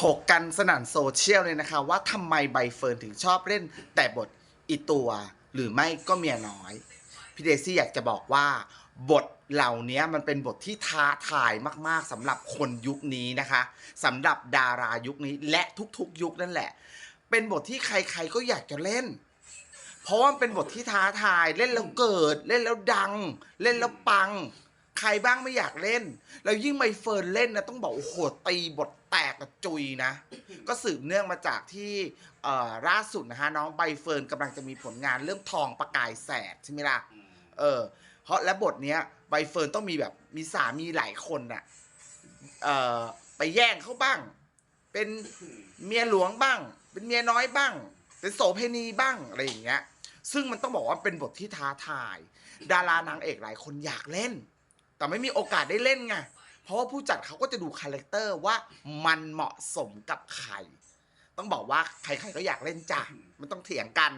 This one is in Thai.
ถกกันสนั่นโซเชียลเลยนะคะ ว่าทำไมใบเฟิร์นถึงชอบเล่นแต่บทอีตัวหรือไม่ก็เมียน้อย พี่เดซี่อยากจะบอกว่า บทเหล่านี้มันเป็นบทที่ท้าทายมาก ๆสำหรับคนยุคนี้นะคะสำหรับดารายุคนี้และทุกๆ ยุคนั่นแหละ เป็นบทที่ใครๆก็อยากจะเล่น เพราะว่ามันเป็นบทที่ท้าทายเล่นแล้วเกิด เล่นแล้วดัง เล่นแล้วปัง ใครบ้างไม่อยากเล่น แล้วยิ่งใบเฟิร์นเล่นนะต้องบอกโอ้โหตีบท กกระจุยนะ ก็สืบเนื่องมาจากที่เอ่อล่าสุดนะฮะน้องใบเฟิร์นกำลังจะมีผลงานเรื่องทองประกายแสดใช่ไหมล่ะเออเพราะและบทเนี้ยใบเฟิร์นต้องมีแบบมีสามีหลายคนน่ะเอ่อไปแย่งเขาบ้าง เป็นเมียหลวงบ้าง เป็นเมียน้อยบ้าง เป็นโสเพณีบ้างอะไรอย่างเงี้ยซึ่งมันต้องบอกว่าเป็นบทที่ท้าทาย ดารานางเอกหลายคนอยากเล่น แต่ไม่มีโอกาสได้เล่นไง เพราะว่าผู้จัดเขาก็จะดูคาแรคเตอร์ว่ามันเหมาะสมกับใคร ต้องบอกว่าใครๆก็อยากเล่นจ้ะมันต้องเถียงกัน